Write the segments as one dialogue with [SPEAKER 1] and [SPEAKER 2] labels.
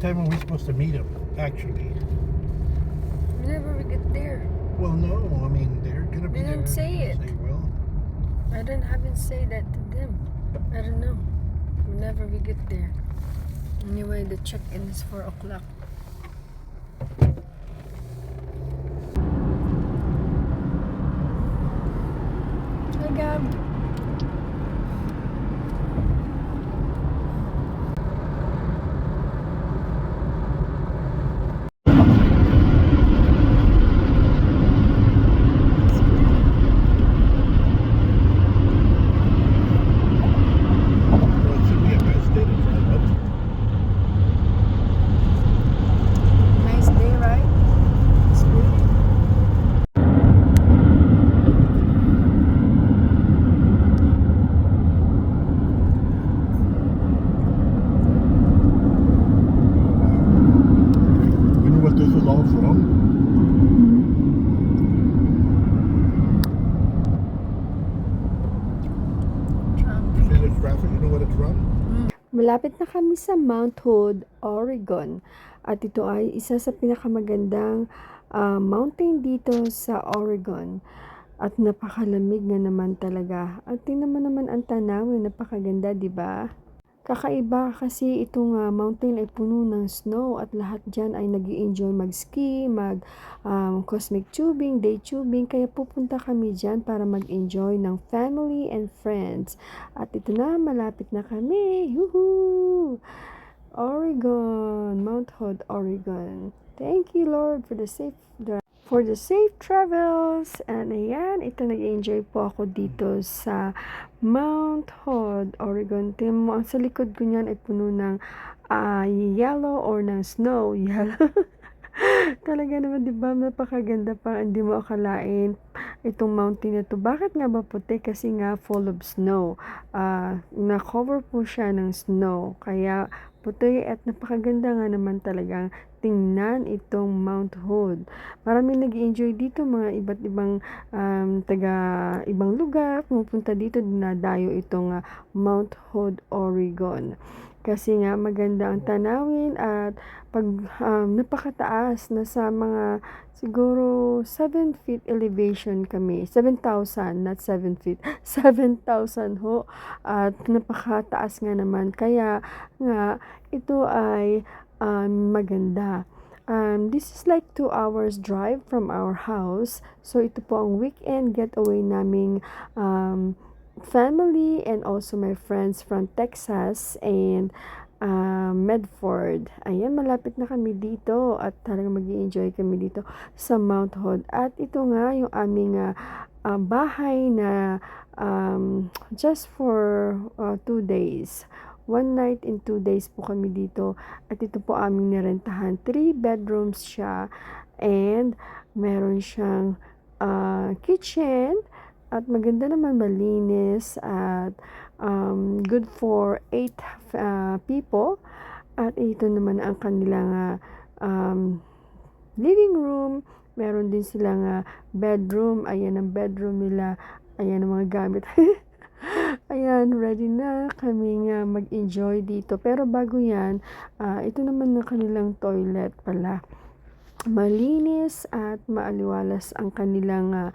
[SPEAKER 1] What time are we supposed to meet him, actually?
[SPEAKER 2] Whenever we get there.
[SPEAKER 1] Well, no, I mean, they're gonna be
[SPEAKER 2] They didn't say it.
[SPEAKER 1] They will.
[SPEAKER 2] I didn't haven't say that to them. I don't know. Whenever we get there. Anyway, the check-in is 4 o'clock.
[SPEAKER 3] Malapit na kami sa Mount Hood, Oregon. At ito ay isa sa pinakamagandang ah, mountain dito sa Oregon. At napakalamig na naman talaga. At tingnan mo naman ang tanawin, napakaganda, di ba? Kakaiba kasi itong ah, mountain ay puno ng snow at lahat dyan ay nag enjoy mag-ski, mag um, cosmic tubing, day tubing. Kaya pupunta kami dyan para mag-enjoy ng family and friends. At ito na, malapit na kami. Yuhu! Oregon, Mount Hood, Oregon. Thank you, Lord, for the safe drive. For the safe travels. And ayan, ito nag-enjoy po ako dito sa Mount Hood, Oregon. Tingnan mo, ang sa likod ko niyan ay puno ng ah, yellow or ng snow. Yellow. Talaga naman, di ba, napakaganda pa. Hindi mo akalain itong mountain na to. Bakit nga ba puti? Kasi nga full of snow. Ah, na-cover po siya ng snow. Kaya puti at napakaganda nga naman talagang tingnan itong Mount Hood. Maraming nag enjoy dito, mga iba't ibang um, taga ibang lugar. Pumupunta dito, dinadayo itong ah, Mount Hood, Oregon. Kasi nga maganda ang tanawin at pag um, napakataas, nasa mga siguro 7 feet elevation kami. 7,000, not 7 feet. 7,000 ho. At napakataas nga naman. Kaya nga, ito ay um, maganda. Um, this is like 2 hours drive from our house. So, ito po ang weekend getaway naming um, family and also my friends from Texas and uh, Medford. Ayan, malapit na kami dito at talagang mag enjoy kami dito sa Mount Hood. At ito nga yung aming uh, uh, bahay na um, just for uh, two days. One night and two days po kami dito. At ito po aming nirentahan. Three bedrooms siya. And meron siyang uh, kitchen. At maganda naman malinis. At um, good for eight uh, people. At ito naman ang kanilang uh, um, living room. Meron din silang uh, bedroom. Ayan ang bedroom nila. Ayan ang mga gamit. Ayan, ready na kami nga mag-enjoy dito. Pero bago yan, ah, ito naman ang kanilang toilet pala. Malinis at maaliwalas ang kanilang ah,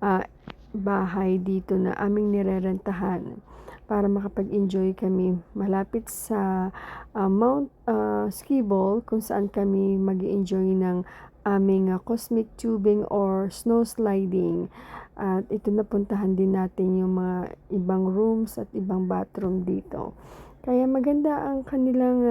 [SPEAKER 3] ah, bahay dito na aming nirerentahan para makapag-enjoy kami malapit sa ah, Mount ah, Skiball kung saan kami mag enjoy ng aming ah, cosmic tubing or snow sliding. At ito napuntahan din natin yung mga ibang rooms at ibang bathroom dito. Kaya maganda ang kanilang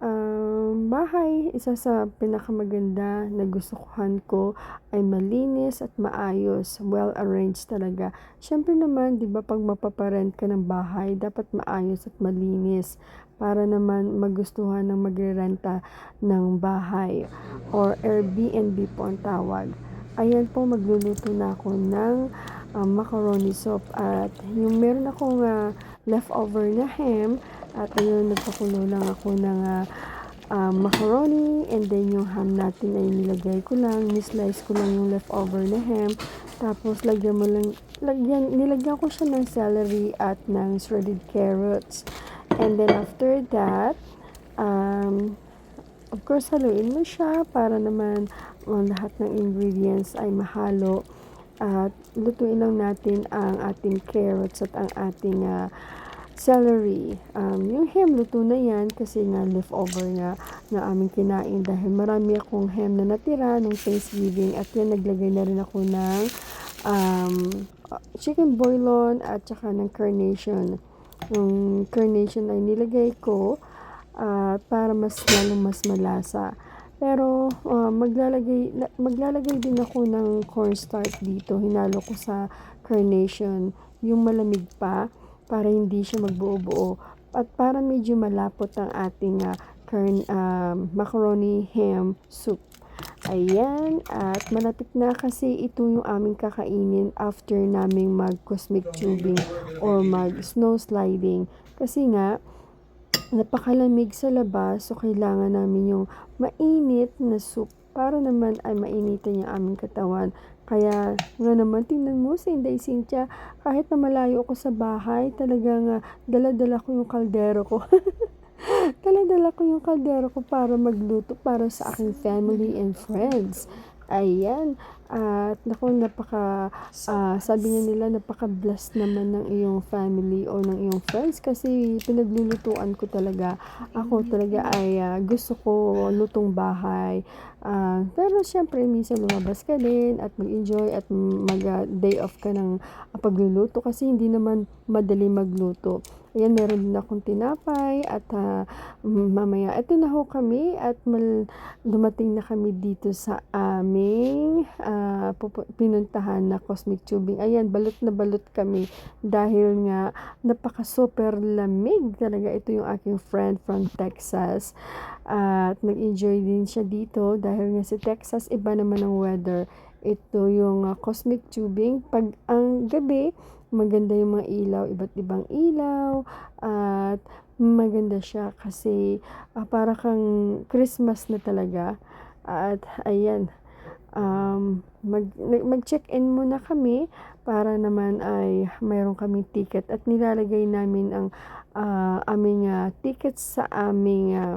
[SPEAKER 3] ah, um, bahay. Isa sa pinakamaganda na gustuhan ko ay malinis at maayos. Well arranged talaga. Siyempre naman, di ba pag mapaparent ka ng bahay, dapat maayos at malinis para naman magustuhan ng magrerenta ng bahay or Airbnb po ang tawag. Ayan po, magluluto na ako ng um, macaroni soup at yung meron akong ah, leftover na ham at ayun, nagpakulo lang ako ng ah, ah, macaroni and then yung ham natin ay nilagay ko lang, nislice ko lang yung leftover na ham. Tapos lagyan mo lang, lagyan, nilagyan ko siya ng celery at ng shredded carrots. And then after that, um, of course, haluin mo siya para naman ang lahat ng ingredients ay mahalo. At lutuin lang natin ang ating carrots at ang ating ah, celery. Um, yung ham, luto na yan kasi nga leftover nga na aming kinain dahil marami akong ham na natira nung Thanksgiving at yan naglagay na rin ako ng um, chicken boilon at saka ng carnation. Yung carnation ay nilagay ko at para mas lalong mas malasa. Pero ah, maglalagay maglalagay din ako ng cornstarch dito. Hinalo ko sa carnation yung malamig pa para hindi siya magbuo-buo at para medyo malapot ang ating ah, carn, um, macaroni ham soup. Ayan, at malapit na kasi ito yung aming kakainin after naming mag cosmic tubing or mag snow sliding. Kasi nga, napakalamig sa labas so kailangan namin yung mainit na soup para naman ay mainitin yung aming katawan. Kaya nga naman, tingnan mo si Inday Cynthia, kahit na malayo ako sa bahay, talagang ah, dala-dala ko yung kaldero ko. dala-dala ko yung kaldero ko para magluto para sa aking family and friends. Ayan. At naku, napaka, ah, sabi nga nila, napaka-blessed naman ng iyong family o ng iyong friends kasi pinaglulutuan ko talaga. Ako talaga ay ah, gusto ko lutong bahay. Ah, pero syempre, minsan lumabas ka din at mag-enjoy at mag-day off ka ng ah, pagluluto kasi hindi naman madali magluto. Ayan, meron din akong tinapay at ah, mamaya, ito na ho kami at mal, dumating na kami dito sa aming ah, pinuntahan na cosmic tubing. Ayan, balot na balot kami dahil nga napaka super lamig talaga. Ito yung aking friend from Texas. At nag-enjoy din siya dito dahil nga sa Texas, iba naman ang weather. Ito yung ah, cosmic tubing. Pag ang gabi, maganda yung mga ilaw, iba't ibang ilaw. At maganda siya kasi ah, para kang Christmas na talaga. At ayan, um, mag, mag-check-in muna kami para naman ay mayroon kaming ticket at nilalagay namin ang ah, aming ah, tickets sa aming ah,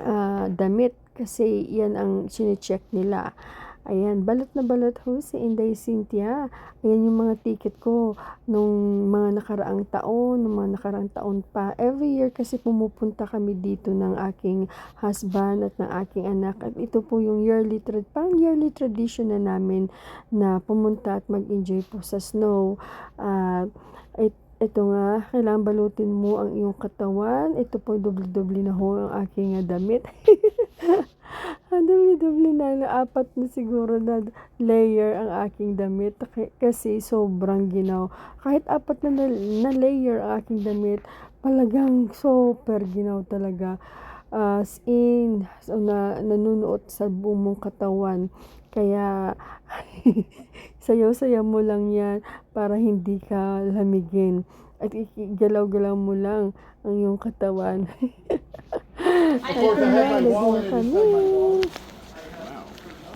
[SPEAKER 3] ah, damit kasi yan ang sine-check nila. Ayan, balot na balot ho si Inday Cynthia. Ayan yung mga ticket ko nung mga nakaraang taon, nung mga nakaraang taon pa. Every year kasi pumupunta kami dito ng aking husband at ng aking anak. At ito po yung yearly, tra- parang yearly tradition na namin na pumunta at mag-enjoy po sa snow. At it, ito nga, kailangan balutin mo ang iyong katawan. Ito po, doble-doble na ho ang aking ah, damit. Ang dumi-dumi na, na apat na siguro na layer ang aking damit kasi sobrang ginaw. Kahit apat na, na, na layer ang aking damit, talagang super ginaw talaga. As in, so na, nanunuot sa buong mong katawan. Kaya, sayaw-sayaw mo lang yan para hindi ka lamigin. At igalaw-galaw mo lang ang iyong katawan. Kami.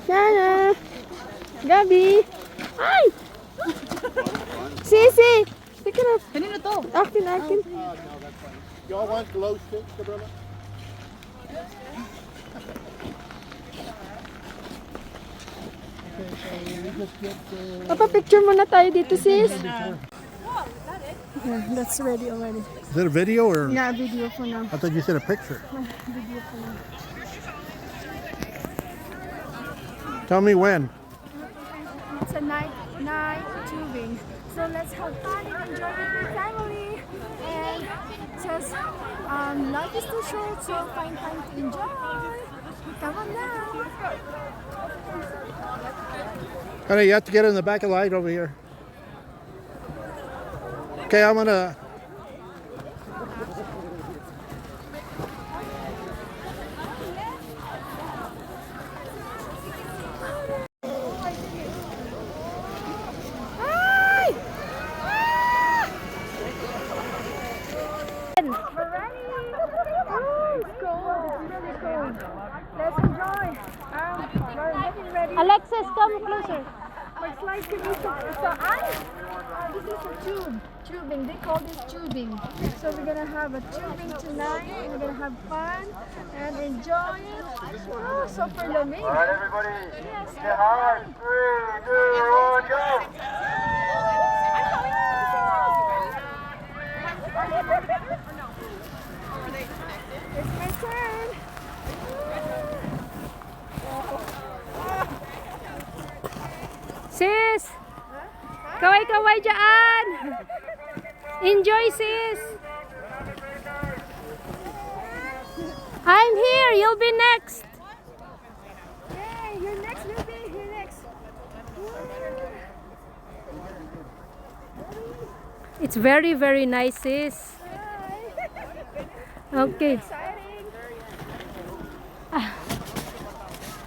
[SPEAKER 3] Sana! Gabi! Ay! Sisi! Pick it up.
[SPEAKER 2] Kanino to?
[SPEAKER 3] Akin, akin.
[SPEAKER 1] Y'all want glow sticks, uh,
[SPEAKER 3] Papa, picture muna tayo dito, sis. Yeah, that's ready already.
[SPEAKER 1] Is it a video or?
[SPEAKER 3] Yeah, video for now.
[SPEAKER 1] I thought you said a picture.
[SPEAKER 3] Video for now.
[SPEAKER 1] Tell me when.
[SPEAKER 3] It's a night, night tubing. So let's have fun and enjoy with your family. And just, um, life is too short, so find time to enjoy. Come on now.
[SPEAKER 1] Honey, you have to get in the back of the light over here. Okay,
[SPEAKER 3] mo na.
[SPEAKER 2] Alexis, come closer.
[SPEAKER 3] My slide can be so, I. This is for Tubing. They call this tubing. So we're gonna have a tubing tonight. and We're gonna have fun and enjoy it. Oh, super lamig.
[SPEAKER 4] All right, everybody, get hard. Three, two, one, go.
[SPEAKER 3] It's my turn.
[SPEAKER 2] Sis! Kaway-kaway dyan! Enjoy, sis! I'm here! You'll be next!
[SPEAKER 3] You're next. You're next.
[SPEAKER 2] It's very, very nice, sis. Okay.
[SPEAKER 3] Exciting.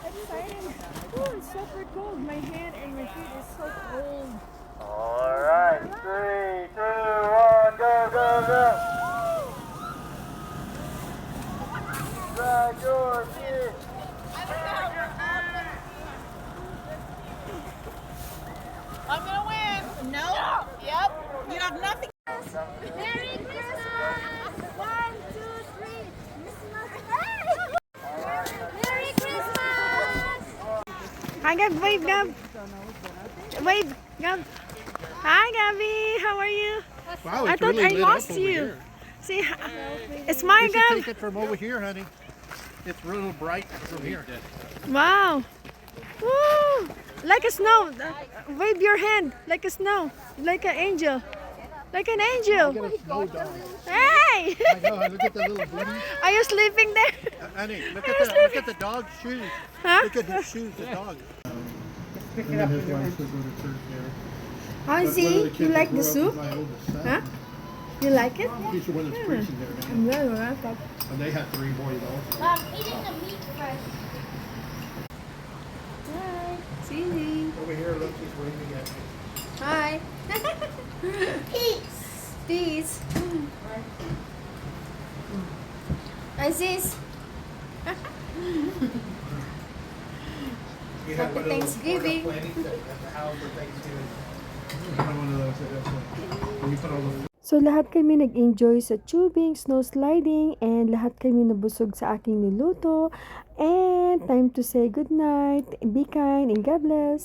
[SPEAKER 3] Exciting. Oh, it's super cold. My hand and my feet is so cold.
[SPEAKER 4] All right, three, two, one, go, go, go. Drag your feet.
[SPEAKER 5] I'm gonna win. No. Yep. You have nothing.
[SPEAKER 3] Merry Christmas! One, two, three. Merry Christmas!
[SPEAKER 5] Hi, Gab. Wave, Gab. Wave, Gab. Hi, Gabby. How are you?
[SPEAKER 1] Wow,
[SPEAKER 5] I thought
[SPEAKER 1] really
[SPEAKER 5] I lost you.
[SPEAKER 1] here.
[SPEAKER 5] See, it's my
[SPEAKER 1] You should
[SPEAKER 5] Gab.
[SPEAKER 1] take it from over here, honey. It's real bright from here.
[SPEAKER 5] Wow. Woo! Like a snow. Uh, Wave your hand like a snow. Like an angel. Like an angel.
[SPEAKER 1] Look at a snow dog.
[SPEAKER 5] Hey!
[SPEAKER 1] I know. Look at the little booty.
[SPEAKER 5] Are you sleeping there?
[SPEAKER 1] Uh, honey, look at the look at the dog's shoes.
[SPEAKER 5] Huh?
[SPEAKER 1] Look at the shoes, the dog. Pick it up his wife to go to church there.
[SPEAKER 3] Hi,
[SPEAKER 1] But one of
[SPEAKER 3] Z.
[SPEAKER 1] kids
[SPEAKER 3] You like the soup?
[SPEAKER 1] My.
[SPEAKER 3] Huh? You like it?
[SPEAKER 1] He's the one that's preaching there now.
[SPEAKER 3] Yeah, like that.
[SPEAKER 1] And they had three more. I'm
[SPEAKER 3] eating the meat first. Hi.
[SPEAKER 1] Over here, look, he's waving at me.
[SPEAKER 3] Hi. Peace. Peace. I
[SPEAKER 1] see. have
[SPEAKER 3] Happy Thanksgiving.
[SPEAKER 1] Planning, the house for Thanksgiving. Uh, put all the
[SPEAKER 3] So lahat kami nag-enjoy sa tubing, snow sliding, and lahat kami nabusog sa aking niluto. And time to say good night. Be kind and God bless.